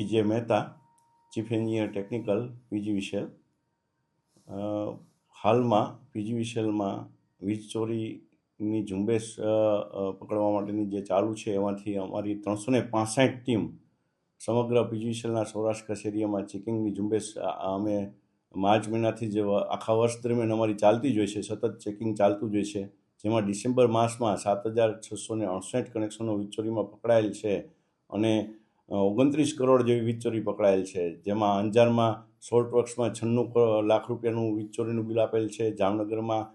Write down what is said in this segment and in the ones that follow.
TJ Mehta chief engineer technical PG VCL હાલમાં PG વિશેલમાં વીજ ચોરીની ઝુંબેશ પકડવા માટેની જે ચાલુ છે એમાંથી અમારી ત્રણસો ને પાંસઠ ટીમ સમગ્ર પીજી વિશેલના સૌરાષ્ટ્ર કચેરીમાં ચેકિંગની ઝુંબેશ અમે માર્ચ મહિનાથી જ આખા વર્ષ દરમિયાન અમારી ચાલતી જ હોય છે, સતત ચેકિંગ ચાલતું જ હોય છે. જેમાં ડિસેમ્બર માસમાં સાત હજાર છસો ને અડસઠ કનેક્શનો વીજ ચોરીમાં પકડાયેલ છે અને ઓગણત્રીસ કરોડ જેવી વીજચોરી પકડાયેલ છે. જેમાં અંજારમાં સોલ્ટ વર્ક્સમાં છન્નું લાખ રૂપિયાનું વીજચોરીનું બિલ આપેલ છે. જામનગરમાં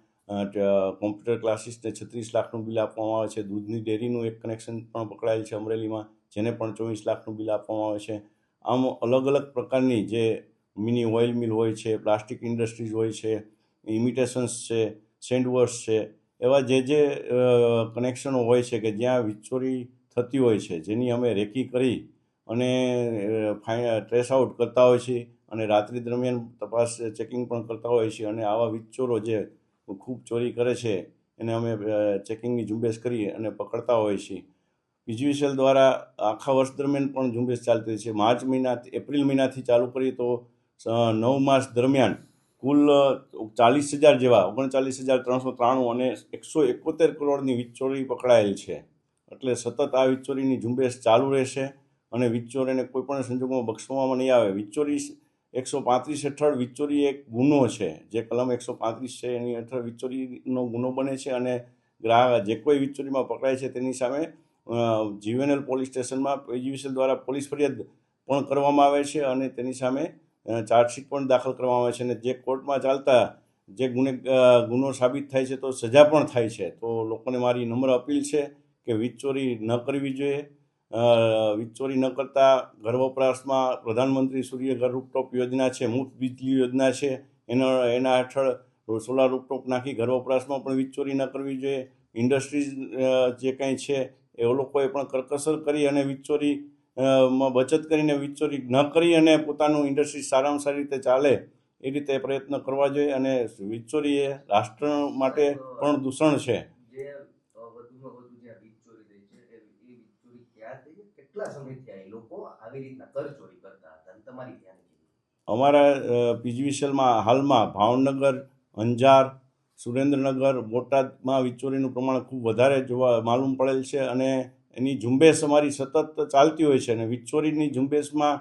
કોમ્પ્યુટર ક્લાસીસને છત્રીસ લાખનું બિલ આપવામાં આવે છે. દૂધની ડેરીનું એક કનેક્શન પણ પકડાયેલ છે અમરેલીમાં, જેને પણ ચોવીસ લાખનું બિલ આપવામાં આવે છે. આમ અલગ અલગ પ્રકારની જે મિની ઓઇલ મિલ હોય છે, પ્લાસ્ટિક ઇન્ડસ્ટ્રીઝ હોય છે, ઇમિટેશન્સ છે, સેન્ડવર્સ છે, એવા જે જે કનેક્શનો હોય છે કે જ્યાં વીજચોરી થતી હોય છે, જેની અમે રેકી કરી અને ટ્રેસ આઉટ કરતા હોય છે અને રાત્રિ દરમિયાન તપાસ ચેકિંગ પણ કરતા હોય છે અને આવા વિચોરો જે ખૂબ ચોરી કરે છે એને અમે ચેકિંગની ઝુંબેશ કરી અને પકડતા હોય છીએ પીજીવીસીએલ દ્વારા આખા વર્ષ દરમિયાન પણ ઝુંબેશ ચાલતી છે. માર્ચ મહિના, એપ્રિલ મહિનાથી ચાલુ કરીએ તો નવ માસ દરમિયાન કુલ ચાલીસ હજાર જેવા, ઓગણચાલીસ હજાર ત્રણસો ત્રાણું અને એકસો એકોતેર કરોડની વીજચોરી પકડાયેલ છે. એટલે સતત આ વીજચોરીની ઝુંબેશ ચાલુ રહેશે. અને વિચોરીને કોઈ પણ સંજોગોમાં બક્ષવામાં નહીં આવે. વિચોરી એકસો પાંત્રીસ હેઠળ વિચોરી એક ગુનો છે. જે કલમ એકસો પાંત્રીસ છે, એની હેઠળ વિચોરીનો ગુનો બને છે અને ગ્રાહક જે કોઈ વિચોરીમાં પકડાય છે તેની સામે જીવીએનએલ પોલીસ સ્ટેશનમાં પીજીવીસીએલ દ્વારા પોલીસ ફરિયાદ પણ કરવામાં આવે છે અને તેની સામે ચાર્જશીટ પણ દાખલ કરવામાં આવે છે અને જે કોર્ટમાં ચાલતા જે ગુને ગુનો સાબિત થાય છે તો સજા પણ થાય છે. તો લોકોને મારી નમ્ર અપીલ છે કે વીજ ન કરવી જોઈએ. અ, વીજ ચોરી ન કરતા ઘર વપરાશમાં પ્રધાનમંત્રી સૂર્ય ઘર રૂપટોપ યોજના છે મુફ્ત વીજળી યોજના છે એનો એના હેઠળ સોલાર રૂપટોપ નાખી ઘર વપરાશમાં પણ વીજચોરી ન કરવી જોઈએ. ઇન્ડસ્ટ્રીઝ જે કંઈ છે એ લોકોએ પણ કરકસર કરી અને વીજચોરી માં બચત કરીને વીજચોરી ન કરી અને પોતાનું ઇન્ડસ્ટ્રી સારામાં સારી રીતે ચાલે એ રીતે પ્રયત્ન કરવા જોઈએ અને વીજચોરી એ રાષ્ટ્ર માટે પણ દૂષણ છે જે અ, વધુમાં વધુ જ્યાં વીજ ચોરી થઈ છે એ એ વીજ ચોરી ક્યાં થઈ છે કેટલા સમયથી આ લોકો અમારા પીજીવીસીએલમાં હાલમાં ભાવનગર, અંજાર, સુરેન્દ્રનગર, બોટાદમાં વીજચોરીનું પ્રમાણ ખૂબ વધારે જોવા માલુમ પડેલ છે અને એની ઝુંબેશ અમારી સતત ચાલતી હોય છે અને વીજચોરીની ઝુંબેશમાં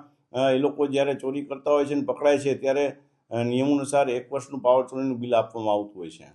એ લોકો જ્યારે ચોરી કરતા હોય છે અને પકડાય છે ત્યારે નિયમ અનુસાર એક વર્ષનું પાવર ચોરીનું બિલ આપવામાં આવતું હોય છે.